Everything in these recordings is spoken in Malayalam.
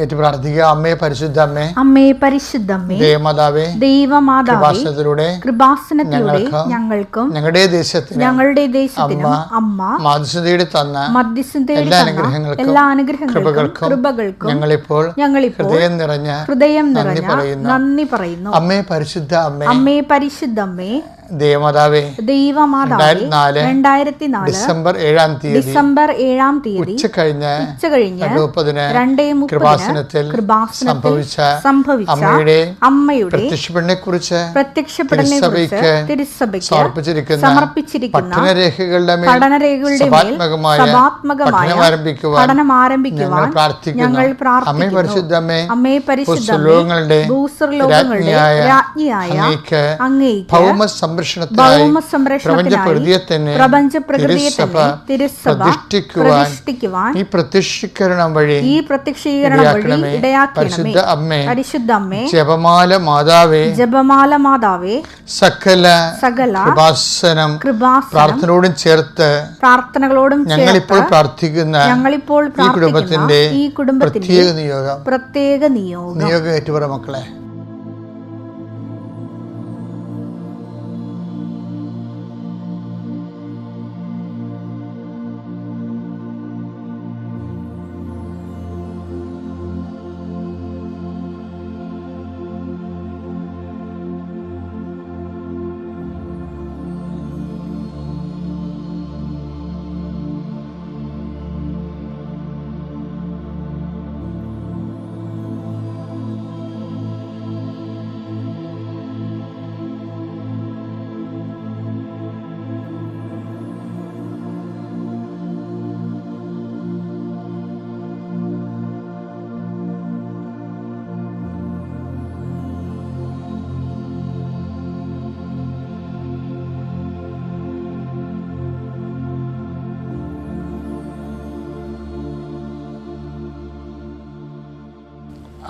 ഏറ്റു പ്രാർത്ഥിക്കുക. അമ്മേ പരിശുദ്ധ അമ്മേ പരിശുദ്ധമ്മേ ദേവമാതാവേ ദൈവമാതാവേ കൃപാസനത്തിലൂടെ ഞങ്ങൾക്കും ഞങ്ങളുടെ ദേശത്തിന് ഞങ്ങളുടെ ദേശത്തിനും അമ്മ മാതൃശ്വതിയുടെ തന്ന മധ്യസ്ഥതയുടെ എല്ലാ അനുഗ്രഹങ്ങൾക്കും എല്ലാ അനുഗ്രഹങ്ങൾക്കും കൃപകൾക്കും കൃപകൾക്കും ഞങ്ങളിപ്പോൾ ഞങ്ങളിപ്പോൾ ഹൃദയം നിറഞ്ഞ ഹൃദയം നിറഞ്ഞ നന്ദി പറയുന്നു. അമ്മേ പരിശുദ്ധ അമ്മേ അമ്മേ പരിശുദ്ധമ്മേ ദേവമാതാവേ ദൈവമാതാവേ രണ്ടായിരത്തി നാല് ഡിസംബർ ഏഴാം തീയതി ഡിസംബർ ഏഴാം തീയതി ഉച്ച കഴിഞ്ഞ് ഉച്ച കഴിഞ്ഞ് രണ്ടു മുപ്പതിന് രണ്ടേ കൃപാസനത്തിൽ സംഭവിച്ച സംഭവിച്ച അമ്മയുടെ അമ്മയുടെ പ്രത്യക്ഷപ്പെടനെ കുറിച്ച് തിരുസഭയ്ക്ക് സമർപ്പിച്ചിരിക്കുന്ന സമർപ്പിച്ചിരിക്കുന്ന പഠനരേഖകളുടെ പഠനം ആരംഭിക്കുവാൻ പഠനം ആരംഭിക്കുവാൻ ഞങ്ങൾ അമ്മേ പ്രാർത്ഥിക്കുന്നു. പരിശുദ്ധ അമ്മേ അമ്മേ പരിശുദ്ധമേ ഭൂസ്വലോകങ്ങളുടെ രാജ്ഞിയായ അങ്ങേക്ക് ഭൗമ സംരക്ഷണത്തിനായി പ്രപഞ്ചപ്രകൃതിയെ തന്നെ തിരുസഭ പ്രതിഷ്ഠിക്കുവാൻ ഈ പ്രത്യക്ഷീകരണം വഴി ഈ പ്രത്യക്ഷീകരണം പരിശുദ്ധ അമ്മേ പരിശുദ്ധ അമ്മേ ജപമാല മാതാവേ ജപമാല മാതാവേ സകല സകല കൃപാസനം പ്രാർത്ഥനയോടും ചേർത്ത് പ്രാർത്ഥനകളോടും ഞങ്ങളിപ്പോൾ ഇപ്പോൾ പ്രാർത്ഥിക്കുന്ന ഞങ്ങളിപ്പോൾ ഈ കുടുംബത്തിന്റെ ഈ കുടുംബത്തിന്റെ പ്രത്യേക നിയോഗം. പ്രത്യേക നിയോഗം. നിയോഗം ഏറ്റുപറ മക്കളെ.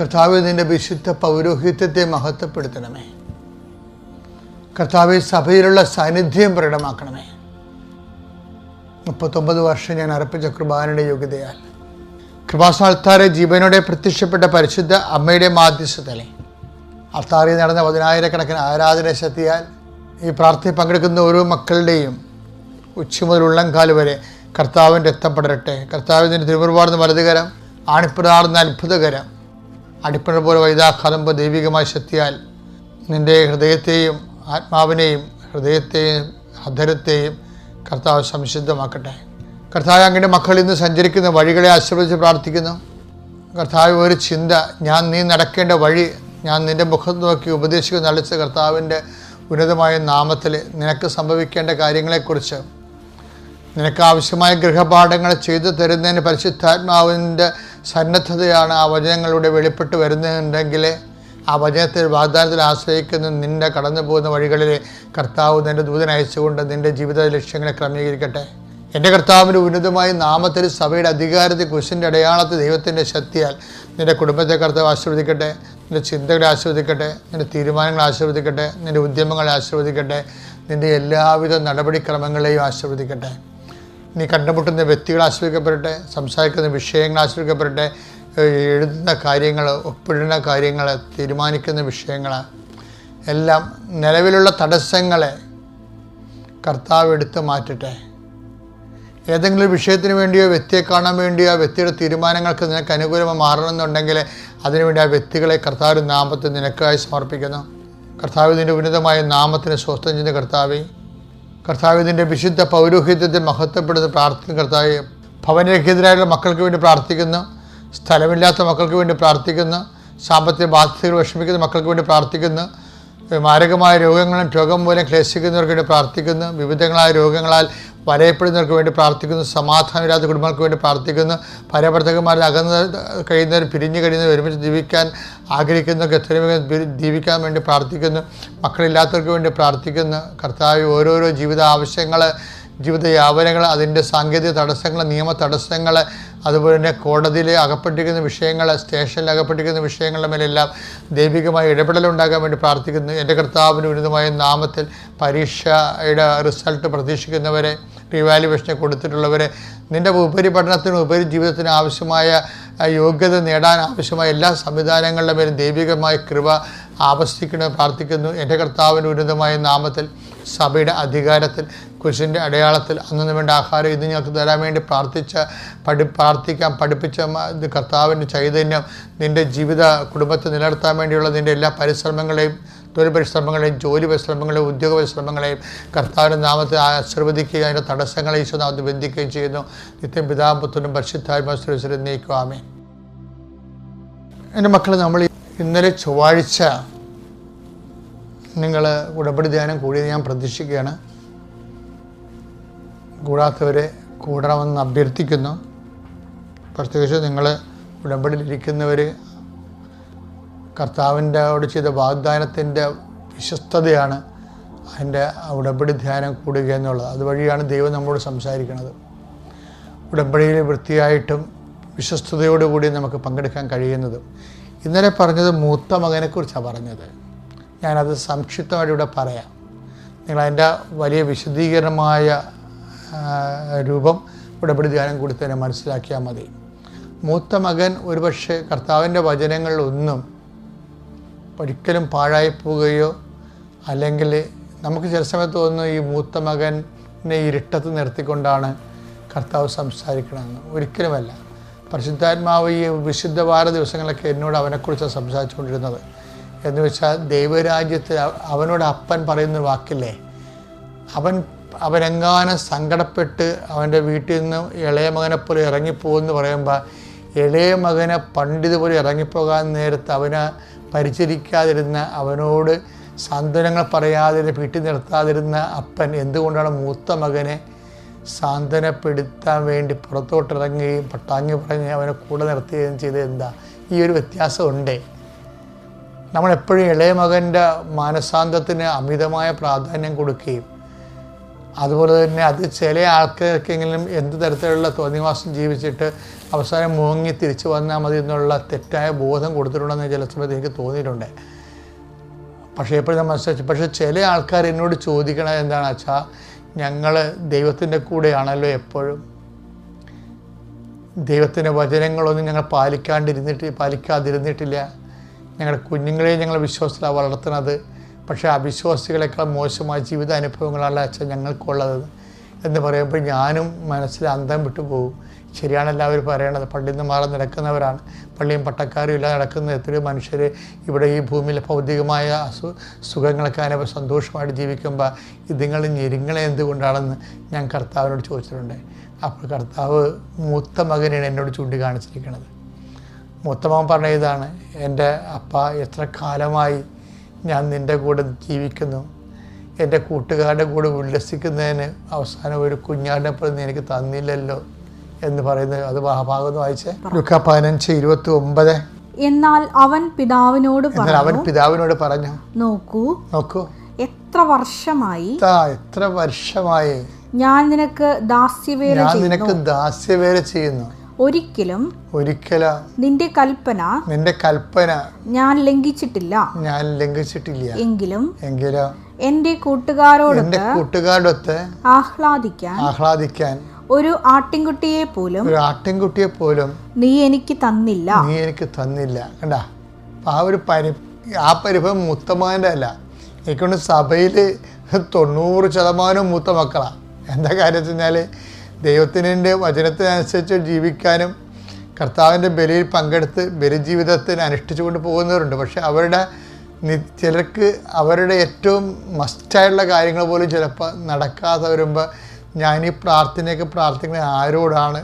കർത്താവ് നിന്റെ വിശുദ്ധ പൗരോഹിത്യത്തെ മഹത്വപ്പെടുത്തണമേ. കർത്താവ് സഭയിലുള്ള സാന്നിധ്യം പ്രകടമാക്കണമേ. മുപ്പത്തൊമ്പത് വർഷം ഞാൻ അർപ്പിച്ച കൃപാനയുടെ യോഗ്യതയാൽ കൃപാസ്ഥാനത്താറെ ജീവനോടെ പ്രത്യക്ഷപ്പെട്ട പരിശുദ്ധ അമ്മയുടെ മാധ്യസ്ഥതലെ അത്താറിൽ നടന്ന പതിനായിരക്കണക്കിന് ആരാധന ശക്തിയാൽ ഈ പ്രാർത്ഥന പങ്കെടുക്കുന്ന ഓരോ മക്കളുടെയും ഉച്ച മുതൽ ഉള്ളംകാൽ വരെ കർത്താവിന്റെ രക്തം പടരട്ടെ. കർത്താവിന്റെ തിരുമുറുപാടുന്ന വലതുകരം ആണിപ്പിടാർന്ന അത്ഭുതകരം അടിപ്പിണർ പോലെ പോലെ ദൈവികമായ ശക്തിയാൽ നിന്റെ ഹൃദയത്തെയും ആത്മാവിനെയും ഹൃദയത്തെയും അധരത്തെയും കർത്താവ് സംശുദ്ധമാക്കട്ടെ കർത്താവ് അങ്ങയുടെ മക്കൾ ഇന്ന് സഞ്ചരിക്കുന്ന വഴികളെ ആശ്രയിച്ച് പ്രാർത്ഥിക്കുന്നു. കർത്താവ് ഒരു ചിന്ത ഞാൻ നീ നടക്കേണ്ട വഴി ഞാൻ നിന്റെ മുഖത്ത് നോക്കി ഉപദേശിക്കുന്ന അളിച്ച കർത്താവിന്റെ ഉന്നതമായ നാമത്തിൽ നിനക്ക് സംഭവിക്കേണ്ട കാര്യങ്ങളെക്കുറിച്ച് നിനക്ക് ആവശ്യമായ ഗൃഹപാഠങ്ങൾ ചെയ്തു തരുന്നതിന് പരിശുദ്ധാത്മാവിന്റെ സന്നദ്ധതയാണ് ആ വചനങ്ങളിലൂടെ വെളിപ്പെട്ട് വരുന്നുണ്ടെങ്കിൽ ആ വചനത്തിൽ വാഗ്ദാനത്തിൽ ആശ്രയിക്കുന്ന നിന്റെ കടന്നു പോകുന്ന വഴികളിൽ കർത്താവ് നിന്റെ ദൂതൻ അയച്ചുകൊണ്ട് നിന്റെ ജീവിത ലക്ഷ്യങ്ങളെ ക്രമീകരിക്കട്ടെ. എന്റെ കർത്താവിന്റെ ഉന്നതമായ നാമത്തിൽ സഭയുടെ അധികാരത്തിൽ കുശിന്റെ അടയാളത്തിൽ ദൈവത്തിന്റെ ശക്തിയാൽ നിന്റെ കുടുംബത്തെ കർത്താവ് ആശീർവദിക്കട്ടെ നിന്റെ ചിന്തകളെ ആശീർവദിക്കട്ടെ നിന്റെ തീരുമാനങ്ങളെ ആശീർവദിക്കട്ടെ നിന്റെ ഉദ്യമങ്ങളെ ആശീർവദിക്കട്ടെ നിന്റെ എല്ലാവിധ നടപടിക്രമങ്ങളെയും ആശീർവദിക്കട്ടെ. നീ കണ്ടുമുട്ടുന്ന വ്യക്തികൾ ആശ്രയിക്കപ്പെടട്ടെ സംസാരിക്കുന്ന വിഷയങ്ങൾ ആശ്രയിക്കപ്പെടട്ടെ എഴുതുന്ന കാര്യങ്ങൾ ഒപ്പിടുന്ന കാര്യങ്ങൾ തീരുമാനിക്കുന്ന വിഷയങ്ങൾ എല്ലാം നിലവിലുള്ള തടസ്സങ്ങളെ കർത്താവ് എടുത്ത് മാറ്റട്ടെ. ഏതെങ്കിലും വിഷയത്തിന് വേണ്ടിയോ വ്യക്തിയെ കാണാൻ വേണ്ടിയോ ആ വ്യക്തിയുടെ തീരുമാനങ്ങൾക്ക് നിനക്ക് അനുകൂലമായി മാറണമെന്നുണ്ടെങ്കിൽ അതിനുവേണ്ടി ആ വ്യക്തികളെ കർത്താവിന്റെ നാമത്തിൽ നിനക്കായി സമർപ്പിക്കുന്നു. കർത്താവ് നിന്റെ ഉന്നതമായ നാമത്തിന് സ്വസ്ഥം ചെയ്യുന്ന കർത്താവേ കർത്താവ് ഇതിന്റെ വിശുദ്ധ പൗരോഹിത്യത്തെ മഹത്വപ്പെടുന്ന പ്രാർത്ഥന കർത്താവ് ഭവനരഹിതരായുള്ള മക്കൾക്ക് വേണ്ടി പ്രാർത്ഥിക്കുന്നു സ്ഥലമില്ലാത്ത മക്കൾക്ക് വേണ്ടി പ്രാർത്ഥിക്കുന്നു സാമ്പത്തിക ബാധ്യതകൾ വിഷമിക്കുന്ന മക്കൾക്ക് വേണ്ടി പ്രാർത്ഥിക്കുന്നു മാരകമായ രോഗങ്ങളും രോഗം മൂലം ക്ലേശിക്കുന്നവർക്ക് വേണ്ടി പ്രാർത്ഥിക്കുന്നു. വിവിധങ്ങളായ രോഗങ്ങളാൽ വലയപ്പെടുന്നവർക്ക് വേണ്ടി പ്രാർത്ഥിക്കുന്നു. സമാധാനമില്ലാത്ത കുടുംബങ്ങൾക്ക് വേണ്ടി പ്രാർത്ഥിക്കുന്നു. പരവർത്തകന്മാരിൽ അകന്ന് കഴിയുന്നവർ പിരിഞ്ഞു കഴിയുന്നവർ ഒരുമിച്ച് ജീവിക്കാൻ ആഗ്രഹിക്കുന്നവർക്ക് എത്രയും ജീവിക്കാൻ വേണ്ടി പ്രാർത്ഥിക്കുന്നു. മക്കളില്ലാത്തവർക്ക് വേണ്ടി പ്രാർത്ഥിക്കുന്നു. കർത്താവ് ഓരോരോ ജീവിത ആവശ്യങ്ങൾ ജീവിത യാപനങ്ങൾ അതിന്റെ സാങ്കേതിക തടസ്സങ്ങൾ നിയമ തടസ്സങ്ങൾ അതുപോലെ തന്നെ കോടതിയിൽ അകപ്പെട്ടിരിക്കുന്ന വിഷയങ്ങൾ സ്റ്റേഷനിൽ അകപ്പെട്ടിരിക്കുന്ന വിഷയങ്ങളുടെ മേലെല്ലാം ദൈവികമായ ഇടപെടലുണ്ടാകാൻ വേണ്ടി പ്രാർത്ഥിക്കുന്നു. എന്റെ കർത്താവിന് ഉന്നതമായ നാമത്തിൽ പരീക്ഷയുടെ റിസൾട്ട് പ്രതീക്ഷിക്കുന്നവരെ റിവാലുവേഷന് കൊടുത്തിട്ടുള്ളവരെ നിന്റെ ഉപരിപഠനത്തിനും ഉപരി ജീവിതത്തിന് ആവശ്യമായ യോഗ്യത നേടാൻ ആവശ്യമായ എല്ലാ സംവിധാനങ്ങളുടെ മേലും ദൈവികമായ കൃപ ആവസ്ഥിക്കണമെന്ന് പ്രാർത്ഥിക്കുന്നു. എന്റെ കർത്താവിന്റെ ഉന്നതമായ നാമത്തിൽ സഭയുടെ അധികാരത്തിൽ കുരിശിന്റെ അടയാളത്തിൽ അന്നു വേണ്ട ആഹാരം ഇത് ഞങ്ങൾക്ക് തരാൻ വേണ്ടി പ്രാർത്ഥിച്ച പഠി പ്രാർത്ഥിക്കാൻ പഠിപ്പിച്ച ഇത് കർത്താവിന്റെ ചൈതന്യം നിന്റെ ജീവിത കുടുംബത്തെ നിലനിർത്താൻ വേണ്ടിയുള്ള നിന്റെ എല്ലാ പരിശ്രമങ്ങളെയും തൊഴിൽ പരിശ്രമങ്ങളെയും ജോലി പരിശ്രമങ്ങളെയും ഉദ്യോഗ പരിശ്രമങ്ങളെയും കർത്താവിന്റെ നാമത്തെ ആശീർവദിക്കുകയും അതിന്റെ തടസ്സങ്ങളെ ഈശോ നാമത്തെ ബന്ധിക്കുകയും ചെയ്യുന്നു. നിത്യം പിതാപുത്രനും പരിശുദ്ധാത്മാശ്രീശ്വരം നീക്കുവാമേ എന്റെ മക്കൾ നമ്മൾ ഇന്നലെ ചൊവ്വാഴ്ച നിങ്ങൾ ഉടമ്പടി ധ്യാനം കൂടിയത് ഞാൻ പ്രതീക്ഷിക്കുകയാണ്. കൂടാത്തവരെ കൂടണമെന്ന് അഭ്യർത്ഥിക്കുന്നു. പ്രത്യേകിച്ച് നിങ്ങൾ ഉടമ്പടിയിലിരിക്കുന്നവർ കർത്താവിന്റെ അവിടെ ചെയ്ത വാഗ്ദാനത്തിന്റെ വിശ്വസ്തതയാണ് അതിന്റെ ഉടമ്പടി ധ്യാനം കൂടുക എന്നുള്ളത്. അതുവഴിയാണ് ദൈവം നമ്മളോട് സംസാരിക്കുന്നത്. ഉടമ്പടിയിൽ വൃത്തിയായിട്ടും വിശ്വസ്തയോടുകൂടി നമുക്ക് പങ്കെടുക്കാൻ കഴിയുന്നത്. ഇന്നലെ പറഞ്ഞത് മൂത്ത മകനെക്കുറിച്ചാണ് പറഞ്ഞത്. ഞാനത് സംക്ഷിപ്തമായിട്ട് ഇവിടെ പറയാം. നിങ്ങൾ അതിന്റെ വലിയ വിശദീകരണമായ രൂപം ഇവിടെ ധ്യാനം കൂടി തന്നെ മനസ്സിലാക്കിയാൽ മതി. മൂത്ത മകൻ ഒരുപക്ഷെ കർത്താവിന്റെ വചനങ്ങളിലൊന്നും ഒരിക്കലും പാഴായി പോവുകയോ അല്ലെങ്കിൽ നമുക്ക് ചില സമയത്ത് തോന്നുന്നു ഈ മൂത്ത മകനെ ഇരുട്ടത്ത് നിർത്തിക്കൊണ്ടാണ് കർത്താവ് സംസാരിക്കണമെന്ന് ഒരിക്കലുമല്ല. പരിശുദ്ധാത്മാവ് ഈ വിശുദ്ധ വാര ദിവസങ്ങളൊക്കെ എന്നോട് അവനെക്കുറിച്ചാണ് സംസാരിച്ചുകൊണ്ടിരുന്നത്. എന്ന് വെച്ചാൽ ദൈവരാജ്യത്തിൽ അവനോട് അപ്പൻ പറയുന്ന വാക്കില്ലേ? അവൻ അവനെങ്ങാനും സങ്കടപ്പെട്ട് അവന്റെ വീട്ടിൽ നിന്ന് ഇളയ മകനെ പോലെ ഇറങ്ങിപ്പോകുമെന്ന് പറയുമ്പോൾ ഇളയ മകനെ പണ്ടിതുപോലെ ഇറങ്ങിപ്പോകാൻ നേരത്ത് അവനെ പരിചരിക്കാതിരുന്ന അവനോട് സാന്ത്വനങ്ങൾ പറയാതിരുന്ന വീട്ടിൽ നിർത്താതിരുന്ന അപ്പൻ എന്തുകൊണ്ടാണ് മൂത്ത മകനെ സാന്ത്വനപ്പെടുത്താൻ വേണ്ടി പുറത്തോട്ടിറങ്ങുകയും പട്ടാങ്ങി പറഞ്ഞ് അവനെ കൂടെ നിർത്തുകയും ചെയ്തത് എന്താ? ഈ ഒരു വ്യത്യാസമുണ്ടേ നമ്മളെപ്പോഴും ഇളയ മകന്റെ മാനസാന്തത്തിന് അമിതമായ പ്രാധാന്യം കൊടുക്കുകയും അതുപോലെ തന്നെ അത് ചില ആൾക്കാർക്കെങ്കിലും എന്ത് തരത്തിലുള്ള തോന്നിവാസം ജീവിച്ചിട്ട് അവസാനം മുങ്ങി തിരിച്ചു വന്നാൽ മതി എന്നുള്ള തെറ്റായ ബോധം കൊടുത്തിട്ടുണ്ടെന്ന് ചില സമയത്ത് എനിക്ക് തോന്നിയിട്ടുണ്ട്. പക്ഷേ എപ്പോഴും ഞാൻ മനസ്സിലാച്ചു പക്ഷേ ചില ആൾക്കാർ എന്നോട് ചോദിക്കണത് എന്താണെന്ന് വെച്ചാൽ ഞങ്ങൾ ദൈവത്തിന്റെ കൂടെയാണല്ലോ എപ്പോഴും. ദൈവത്തിന്റെ വചനങ്ങളൊന്നും ഞങ്ങൾ പാലിക്കാണ്ടിരുന്നിട്ട് പാലിക്കാതിരുന്നിട്ടില്ല. ഞങ്ങളുടെ കുഞ്ഞുങ്ങളെ ഞങ്ങൾ വിശ്വാസത്തിലാണ് വളർത്തുന്നത്. പക്ഷേ അവിശ്വാസികളെക്കാൾ മോശമായ ജീവിത അനുഭവങ്ങളല്ല അച്ഛൻ ഞങ്ങൾക്കുള്ളത്. എന്ന് പറയുമ്പോൾ ഞാനും മനസ്സിൽ അന്തം വിട്ടു പോകും. ശരിയാണ് എല്ലാവരും പറയണത്. പള്ളിയിൽ നിന്ന് മാറി നടക്കുന്നവരാണ്. പള്ളിയും പട്ടക്കാരും ഇല്ലാതെ നടക്കുന്ന എത്രയോ മനുഷ്യർ ഇവിടെ ഈ ഭൂമിയിലെ ഭൗതികമായ അസു സുഖങ്ങളൊക്കെ അനുഭവം സന്തോഷമായിട്ട് ജീവിക്കുമ്പോൾ ഇതുങ്ങൾ ഞെരുങ്ങളെ എന്തുകൊണ്ടാണെന്ന് ഞാൻ കർത്താവിനോട് ചോദിച്ചിട്ടുണ്ട്. അപ്പോൾ കർത്താവ് മൂത്ത മകനാണ് എന്നോട് ചൂണ്ടിക്കാണിച്ചിരിക്കുന്നത് മൂത്തമകൻ പറഞ്ഞ ഇതാണ് എന്റെ അപ്പ എത്ര കാലമായി ഞാൻ നിന്റെ കൂടെ ജീവിക്കുന്നു. എന്റെ കൂട്ടുകാരുടെ കൂടെ ഉല്ലസിക്കുന്നതിന് അവസാനം ഒരു കുഞ്ഞാടിനെ പ്രതി എനിക്ക് തന്നില്ലല്ലോ എന്ന് പറയുന്നത് അത് മഹാഭാഗം വായിച്ച്. ലുക്ക പതിനഞ്ച് ഇരുപത്തി ഒമ്പത് എന്നാൽ അവൻ പിതാവിനോട് അവൻ പിതാവിനോട് പറഞ്ഞു നോക്കൂ നോക്കൂ എത്ര വർഷമായി എത്ര വർഷമായി ഞാൻ നിനക്ക് ദാസ്യവേല ഞാൻ നിനക്ക് ദാസ്യവേല ചെയ്യുന്നു. ഒരിക്കലും ഒരിക്കല. നിന്റെ കൽപ്പന നിന്റെ കൽപ്പന ഞാൻ ലംഘിച്ചിട്ടില്ല. ഞാൻ ലംഘിച്ചിട്ടില്ല. എങ്കിലും എങ്കിലും? എന്റെ കൂട്ടുകാരോട് എന്റെ കൂട്ടുകാരോടൊത്ത് ആഹ്ലാദിക്കാൻ ആഹ്ലാദിക്കാൻ ഒരു ആട്ടിൻകുട്ടിയെ പോലും ഒരു ആട്ടിൻകുട്ടിയെ പോലും നീ എനിക്ക് തന്നില്ല. നീ എനിക്ക് തന്നില്ല. കണ്ടാ? ആ ഒരു പരി ആ പരിഭവം മുത്തമാന്റെ അല്ല. എനിക്കൊണ്ട് സഭയിൽ തൊണ്ണൂറ് ശതമാനം മൂത്ത മക്കളാണ് എന്താ കാര്യം വെച്ച് കഴിഞ്ഞാൽ ദൈവത്തിന്റെ വചനത്തിനനുസരിച്ച് ജീവിക്കാനും കർത്താവിന്റെ ബലിയിൽ പങ്കെടുത്ത് ബലിജീവിതത്തിന് അനുഷ്ഠിച്ചുകൊണ്ട് പോകുന്നവരുണ്ട്. പക്ഷെ അവരുടെ ചിലർക്ക് അവരുടെ ഏറ്റവും മസ്റ്റായിട്ടുള്ള കാര്യങ്ങൾ പോലും ചിലപ്പോൾ നടക്കാതെ വരുമ്പോൾ ഞാൻ ഈ പ്രാർത്ഥനയൊക്കെ പ്രാർത്ഥിക്കുന്നത് ആരോടാണ്?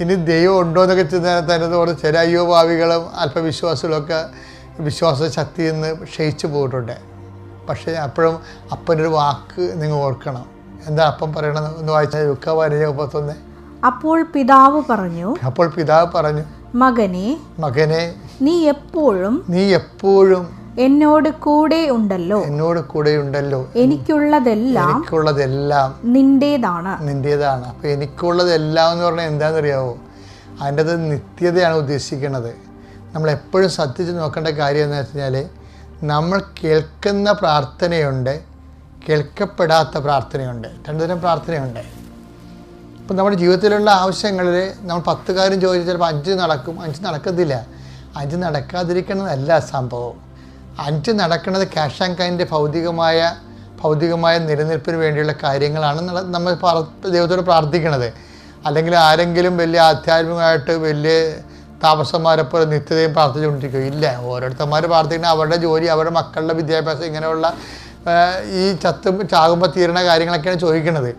ഇനി ദൈവം ഉണ്ടോ എന്നൊക്കെ തരുന്നതോടെ ചില അയ്യോഭാവികളും അല്പവിശ്വാസികളൊക്കെ വിശ്വാസ ശക്തിയിൽ നിന്ന് ക്ഷയിച്ചു പോയിട്ടുണ്ട്. പക്ഷേ അപ്പോഴും അപ്പനൊരു വാക്ക് നിങ്ങൾ ഓർക്കണം. എന്താ അപ്പം പറയണത്? എന്ന് വായിച്ചാൽ പതിനഞ്ച് മുപ്പത്തൊന്ന്. അപ്പോൾ പിതാവ് പറഞ്ഞു അപ്പോൾ പിതാവ് പറഞ്ഞു മകനെ മകനെ നീ എപ്പോഴും നീ എപ്പോഴും എന്നോട് കൂടെ ഉണ്ടല്ലോ. എന്നോട് കൂടെയുണ്ടല്ലോ എനിക്കുള്ളതെല്ലാം എനിക്കുള്ളതെല്ലാം നിന്റേതാണ്. നിന്റേതാണ്. അപ്പൊ എനിക്കുള്ളതെല്ലാം എന്ന് പറഞ്ഞാൽ എന്താണെന്നറിയാവോ? അതിന്റെ അത് നിത്യതയാണ് ഉദ്ദേശിക്കുന്നത്. നമ്മൾ എപ്പോഴും ശ്രദ്ധിച്ച് നോക്കേണ്ട കാര്യം എന്ന് വെച്ച് കഴിഞ്ഞാൽ നമ്മൾ കേൾക്കുന്ന പ്രാർത്ഥനയുണ്ട് കേൾക്കപ്പെടാത്ത പ്രാർത്ഥനയുണ്ട്. രണ്ടു തരം പ്രാർത്ഥനയുണ്ട്. ഇപ്പം നമ്മുടെ ജീവിതത്തിലുള്ള ആവശ്യങ്ങളിൽ നമ്മൾ പത്ത് കാര്യം ചോദിച്ചാൽ ചിലപ്പോൾ അഞ്ച് നടക്കും. അഞ്ച് നടക്കത്തില്ല. അഞ്ച് നടക്കാതിരിക്കുന്നതല്ല സംഭവം. അഞ്ച് നടക്കുന്നത് ക്യാഷ് ആൻഡ് കൈന്റെ ഭൗതികമായ ഭൗതികമായ നിലനിൽപ്പിന് വേണ്ടിയുള്ള കാര്യങ്ങളാണ് നമ്മൾ ദൈവത്തോട് പ്രാർത്ഥിക്കുന്നത് അല്ലെങ്കിൽ ആരെങ്കിലും വലിയ ആധ്യാത്മികമായിട്ട് വലിയ താമസന്മാരെ പോലെ നിത്യതയും പ്രാർത്ഥിച്ചുകൊണ്ടിരിക്കും ഇല്ല. ഓരോരുത്തന്മാർ പ്രാർത്ഥിക്കുന്ന അവരുടെ ജോലി അവരുടെ മക്കളുടെ വിദ്യാഭ്യാസം ഇങ്ങനെയുള്ള ഈ ചത്ത് ചാകുമ്പോൾ തീരണ കാര്യങ്ങളൊക്കെയാണ് ചോദിക്കുന്നത്.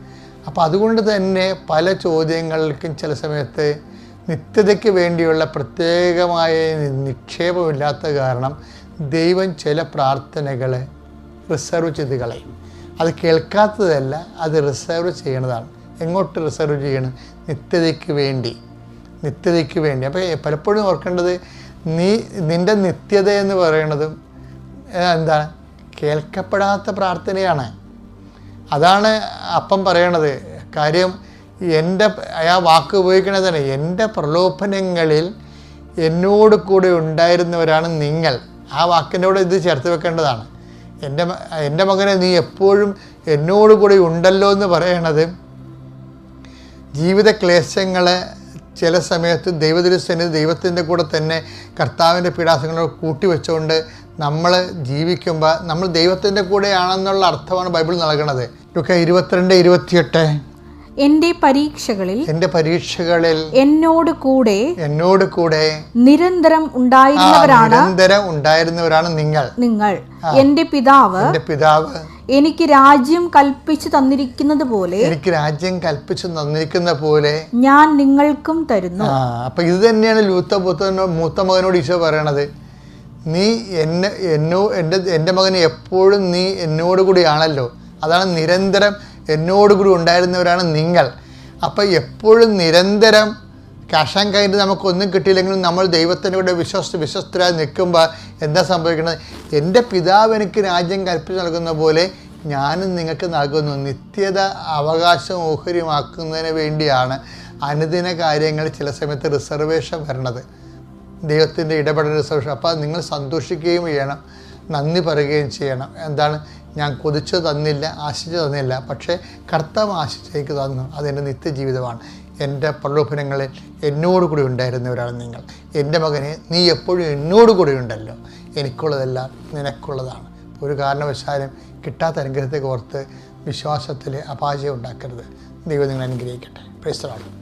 അപ്പോൾ അതുകൊണ്ട് തന്നെ പല ചോദ്യങ്ങൾക്കും ചില സമയത്ത് നിത്യതയ്ക്ക് വേണ്ടിയുള്ള പ്രത്യേകമായ നിക്ഷേപമില്ലാത്ത കാരണം ദൈവം ചില പ്രാർത്ഥനകളെ റിസർവ് ചെയ്ത് കളയും. അത് കേൾക്കാത്തതല്ല അത് റിസർവ് ചെയ്യണതാണ്. എങ്ങോട്ട് റിസർവ് ചെയ്യണം? നിത്യതയ്ക്ക് വേണ്ടി. നിത്യതയ്ക്ക് വേണ്ടി. അപ്പോൾ പലപ്പോഴും ഓർക്കേണ്ടത് നീ നിന്റെ നിത്യത എന്ന് പറയണതും എന്താണ്? കേൾക്കപ്പെടാത്ത പ്രാർത്ഥനയാണ്. അതാണ് അപ്പം പറയണത്. കാര്യം എന്റെ ആ വാക്ക് ഉപയോഗിക്കണതാണ് എന്റെ പ്രലോഭനങ്ങളിൽ എന്നോട് കൂടെ ഉണ്ടായിരുന്നവരാണ് നിങ്ങൾ. ആ വാക്കിന്റെ കൂടെ ഇത് ചേർത്ത് വെക്കേണ്ടതാണ്. എന്റെ എന്റെ മകനെ നീ എപ്പോഴും എന്നോട് കൂടെ ഉണ്ടല്ലോ എന്ന് പറയണത് ജീവിത ക്ലേശങ്ങളെ ചില സമയത്ത് ദൈവദൃശ്യന് ദൈവത്തിന്റെ കൂടെ തന്നെ കർത്താവിന്റെ പീഡാസങ്ങളോട് കൂട്ടിവെച്ചുകൊണ്ട് നമ്മൾ ജീവിക്കുമ്പോൾ നമ്മൾ ദൈവത്തിന്റെ കൂടെയാണെന്നുള്ള അർത്ഥമാണ് ബൈബിൾ നൽകുന്നത്. ഒക്കെ ഇരുപത്തിരണ്ട് ഇരുപത്തിയെട്ട്. എന്റെ പരീക്ഷകളിൽ എന്റെ പരീക്ഷകളിൽ എന്നോട് കൂടെ എന്നോട് കൂടെ നിരന്തരം ഉണ്ടായിരുന്നവരാണ് നിരന്തരം ഉണ്ടായിരുന്നവരാണ് നിങ്ങൾ. നിങ്ങൾ. എന്റെ പിതാവ് എന്റെ പിതാവ് എനിക്ക് രാജ്യം കൽപ്പിച്ചു തന്നിരിക്കുന്നത് പോലെ എനിക്ക് രാജ്യം കൽപ്പിച്ചു തന്നിരിക്കുന്ന പോലെ ഞാൻ നിങ്ങൾക്കും തരുന്നു. ആ അപ്പം ഇത് തന്നെയാണ് ലൂത്ത പുത്തനോ മൂത്ത മകനോട് ഈശോ പറയണത്. നീ എന്നെ എന്നോ എന്റെ എന്റെ മകന് എപ്പോഴും നീ എന്നോട് കൂടിയാണല്ലോ അതാണ് നിരന്തരം എന്നോട് കൂടി ഉണ്ടായിരുന്നവരാണ് നിങ്ങൾ. അപ്പം എപ്പോഴും നിരന്തരം ക്യാഷ് ആൻഡ് നമുക്കൊന്നും കിട്ടിയില്ലെങ്കിലും നമ്മൾ ദൈവത്തിന്റെ കൂടെ വിശ്വസ്ത വിശ്വസ്തരായി നിൽക്കുമ്പോൾ എന്താ സംഭവിക്കുന്നത്? എന്റെ പിതാവ് എനിക്ക് രാജ്യം കൽപ്പിച്ച് നൽകുന്ന പോലെ ഞാനും നിങ്ങൾക്ക് നൽകുന്നു. നിത്യത അവകാശം ഓഹരിമാക്കുന്നതിന് വേണ്ടിയാണ് അനുദിന കാര്യങ്ങൾ ചില സമയത്ത് റിസർവേഷൻ വരണത്. ദൈവത്തിന്റെ ഇടപെടൽ റിസർവേഷൻ അപ്പോൾ നിങ്ങൾ സന്തോഷിക്കുകയും ചെയ്യണം. നന്ദി പറയുകയും ചെയ്യണം. എന്താണ്? ഞാൻ കൊതിച്ചു തന്നില്ല ആശിച്ചു തന്നില്ല. പക്ഷേ കർത്താവ് ആശിച്ച് എനിക്ക് തന്നു. അതെന്റെ നിത്യജീവിതമാണ്. എന്റെ പ്രലോഭനങ്ങളിൽ എന്നോട് കൂടി ഉണ്ടായിരുന്നവരാണ് നിങ്ങൾ. എന്റെ മകനെ നീ എപ്പോഴും എന്നോട് കൂടി ഉണ്ടല്ലോ. എനിക്കുള്ളതെല്ലാം നിനക്കുള്ളതാണ്. ഒരു കാരണവശാലും കിട്ടാത്ത അനുഗ്രഹത്തെ ഓർത്ത് വിശ്വാസത്തിൽ അപാചയം ഉണ്ടാക്കരുത്. ദൈവം നിങ്ങൾ അനുഗ്രഹിക്കട്ടെ. പ്രൈസ്തലാണ്